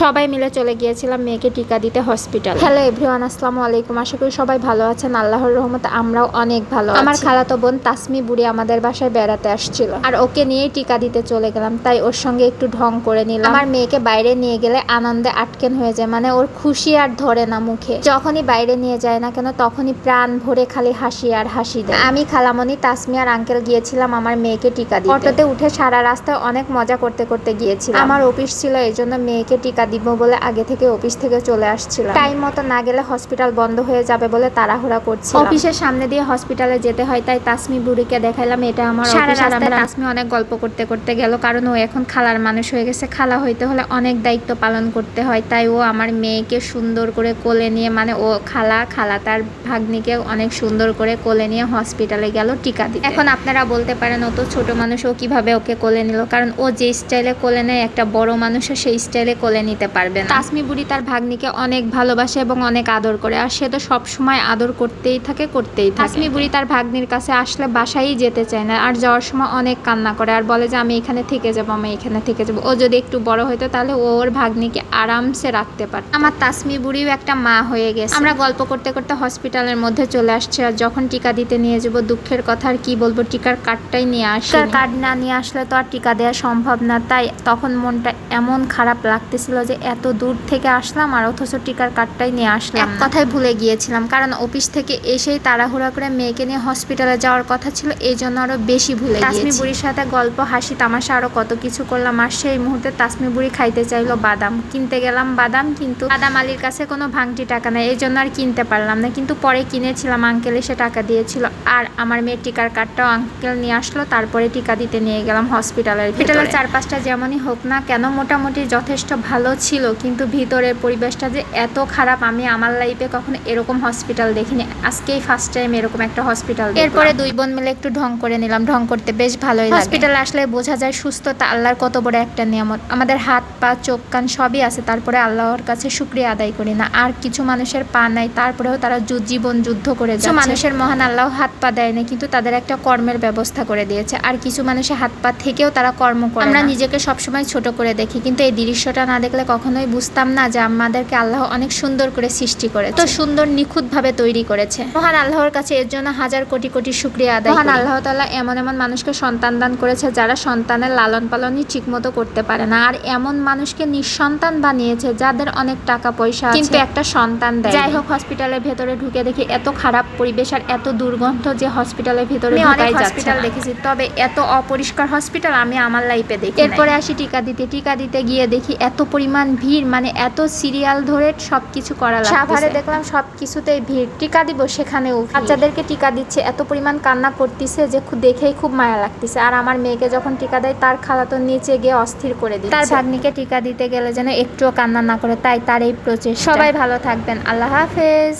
সবাই মিলে চলে গিয়েছিলাম মেয়েকে টিকা দিতে হসপিটাল। হ্যালো এভরিওয়ান আসসালামু আলাইকুম। আশা করি সবাই ভালো আছেন। আল্লাহর রহমতে আমরাও অনেক ভালো আমার খালাতো বোন তাসমি বুড়ি আমাদের বাসায় বেড়াতে আসছিল। আর ওকে নিয়েই টিকা দিতে চলে গেলাম তাই ওর সঙ্গে একটু ঢং করে নিলাম। আমার মেয়েকে বাইরে নিয়ে গেলে আনন্দে আটকেন হয়ে যায় মানে ওর খুশি আর ধরে না মুখে। যখনই বাইরে নিয়ে যায় না কেন তখনই প্রাণ ভরে খালি হাসি আর হাসি দেয়। আমি খালামণি তাসমি আর আঙ্কেল গিয়েছিলাম আমার মেয়েকে টিকা দিতে। অটোতে উঠে সারা রাস্তায় অনেক মজা করতে করতে গিয়েছিলাম। আমার অফিস ছিল এই জন্য মেয়েকে টিকা দিব বলে আগে থেকে অফিস থেকে চলে আসছিলাম। টাইম মতো না গেলে হসপিটাল বন্ধ হয়ে যাবে বলে তাড়াহুড়া করছি অফিসের সামনে দিয়ে হসপিটালে যেতে হয় তাই তাসমি বুড়িকে দেখাইলাম এটা আমার সারা রাস্তায় তাসমি অনেক গল্প করতে করতে গেল কারণ ও এখন খালার মানুষ হয়ে গেছে। খালা হইতে হলে অনেক দায়িত্ব পালন করতে হয় তাই ও আমার মেয়েকে সুন্দর করে কোলে নিয়ে মানে ও খালা খালা তার ভাগ্নিকে অনেক সুন্দর করে কোলে নিয়ে হসপিটালে গেল টিকা দিতে। এখন আপনারা বলতে পারেন ও তো ছোট মানুষ ও কীভাবে ওকে কোলে নিল? কারণ ও যে স্টাইলে কোলে নেয় একটা বড় মানুষও সেই স্টাইলে কোলে নিতে পারবে না। তাসমি বুড়ি তার ভাগ্নিকে অনেক ভালোবাসে এবং অনেক আদর করে আর সে তো সব সময় আদর করতেই থাকে করতেই থাকে। তাসমি বুড়ি তার ভাগ্নির কাছে আসলে বাসায় যেতে চায় না আর যাওয়ার সময় অনেক কান্না করে আর বলে যে আমি এখানে থেকে যাব আমি এখানে থেকে যাব। ও যদি একটু বড় হইতো তাহলে ও ওর ভাগ্নিকে আরামসে রাখতে পারত। আমার তাসমি বুড়িও একটা মা হয়ে গেছে। আমরা গল্প করতে করতে হসপিটালের মধ্যে চলে আসছে আর যখন টিকা দিতে নিয়ে যাব দুঃখের কথা আর কি বলব টিকার কার্ডটাই নিয়ে আসি। কার্ড না নিয়ে আসলে তো আর টিকা দেওয়া সম্ভব না তাই তখন মনটা এমন খারাপ লাগতেছিল যে এত দূর থেকে আসলাম আর অথচ টিকার কার্ডটাই নিয়ে আসলাম কথাই ভুলে গিয়েছিলাম কারণ অফিস থেকে এসেই তাড়াহুড়া করে মেয়েকে নিয়ে হসপিটালে যাওয়ার কথা ছিল এই জন্য আরও বেশি ভুলে তাসমি বুড়ির সাথে গল্প হাসি তামাশা আরও কত কিছু করলাম আর সেই মুহূর্তে তাসমি বুড়ি খাইতে চাইলো বাদাম। কিনতে গেলাম বাদাম কিন্তু বাদাম আলীর কাছে কোনো ভাঙটি টাকা নেই এই জন্য আর কিনতে পারলাম না। কিন্তু পরে কিনেছিলাম আঙ্কেল এসে টাকা দিয়েছিল আর আমার মেয়ের টিকার কার্ডটাও আঙ্কেল নিয়ে আসলো তারপরে টিকা দিতে নিয়ে গেলাম হসপিটালের হসপিটালের চারপাশটা যেমনই হোক না কেন মোটামুটি যথেষ্ট ভালো ছিল কিন্তু ভিতরের পরিবেশটা যে এত খারাপ আমি আমার লাইফে কখনো এরকম হসপিটাল দেখিনি। আজকেই ফার্স্ট টাইম এরকম একটা হসপিটাল এরপরে দুই বোন মিলে একটু ঢং করে নিলাম ঢং করতে বেশ ভালোই হসপিটাল আসলে বোঝা যায় সুস্থতা আল্লাহর কত বড় একটা নিয়ামত। আমাদের হাত পা চোখ কান সবই আছে তারপরে আল্লাহর কাছে শুক্রিয়া আদায় করি না। আর কিছু মানুষের পা নাই তারপরেও তারা জীবন যুদ্ধ করে যাচ্ছে। মানুষের মহান আল্লাহ হাত পা দেয় না কিন্তু তাদের একটা কর্মের ব্যবস্থা করে দিয়েছে। আর কিছু মানুষের হাত পা থেকেও তারা কর্ম করে আমরা নিজেকে সবসময় ছোট করে দেখি কিন্তু এই দৃশ্যটা না দেখলে কখনোই বুঝতাম না যে আমাদেরকে আল্লাহ অনেক সুন্দর করে সৃষ্টি করে তো সুন্দর নিখুঁত ভাবে তৈরি করেছে। মহান আল্লাহর কাছে এর জন্য হাজার কোটি কোটি শুক্রিয়া আদায় মহান আল্লাহ তাআলা এমন এমন মানুষকে সন্তান দান করেছে যারা সন্তানের লালন পালনই ঠিক মতো করতে পারে না। আর এমন মানুষকে নিঃসন্তান বানিয়েছে যাদের অনেক টাকা পয়সা কিন্তু একটা সন্তান দেয় যাই হোক হসপিটালের ভেতরে ঢুকে দেখি এত খারাপ পরিবেশ আর এত দুর্গন্ধ যে হসপিটালের ভেতরে অনেক হসপিটাল দেখেছি তবে এত অপরিষ্কার হসপিটাল আমি আমার লাইফে দেখি এরপরে আসি টিকা দিতে। টিকা দিতে গিয়ে দেখি এত পরিমাণ ভিড় মানে এত সিরিয়াল ধরে সব কিছু করা লাগছে সাভারে দেখলাম সব কিছুতেই ভিড়। টিকা দিব সেখানেও। বাচ্চাদেরকে টিকা দিচ্ছে এত পরিমাণ কান্না করতেছে যে দেখেই খুব মায়া লাগতেছে। আর আমার মেয়েকে যখন টিকা দেয় তার খালা তো নিচে গিয়ে অস্থির করে দিচ্ছে। তার ভাগ্নিকে টিকা দিতে গেলে যেন একটুও কান্না না করে তাই তার এই প্রচেষ্টা সবাই ভালো থাকবেন। আল্লাহ হাফেজ।